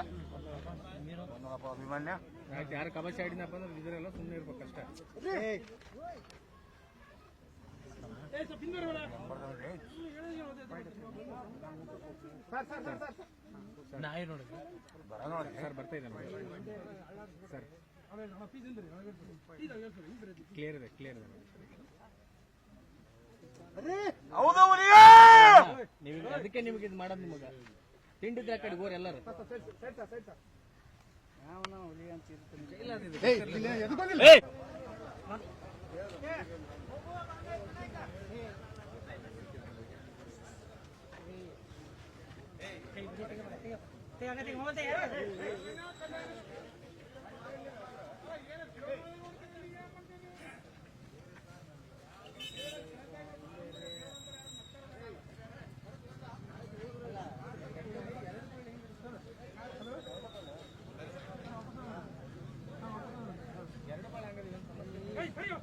ಬಂದಪ್ಪ ಅಭಿಮನ್ಯ ಆಯ್ತು ಯಾರು ಕಬಾಸಿ ಆಡಿನಪ್ಪ ಅಂದ್ರೆ ಇದ್ರೆಲ್ಲ ಸುಮ್ಮನೆ ಇರ್ಬೇಕು ಅಷ್ಟೇ. ನಾಯಿ ನೋಡಿ. ಬರ ನೋಡಿ ಸರ್ ಬರ್ತಾ ಇದೆ ನೋಡಿ ಸರ್. ಕ್ಲಿಯರ್ ಇದೆ ಕ್ಲಿಯರ್ ಇದೆ ಹೌದು ಹುಲಿಯೇ! ನೀವು ಅದಕ್ಕೆ ನಿಮ್ಗೆ ಇದು ಮಾಡೋದು ನಿಮಗೆ. ತಿಂಡಿದ್ರೆ ಕಡೆ ಹೋರ್ ಎಲ್ಲರೂ ಹೋಗುತ್ತೆ ¡Ay, ay.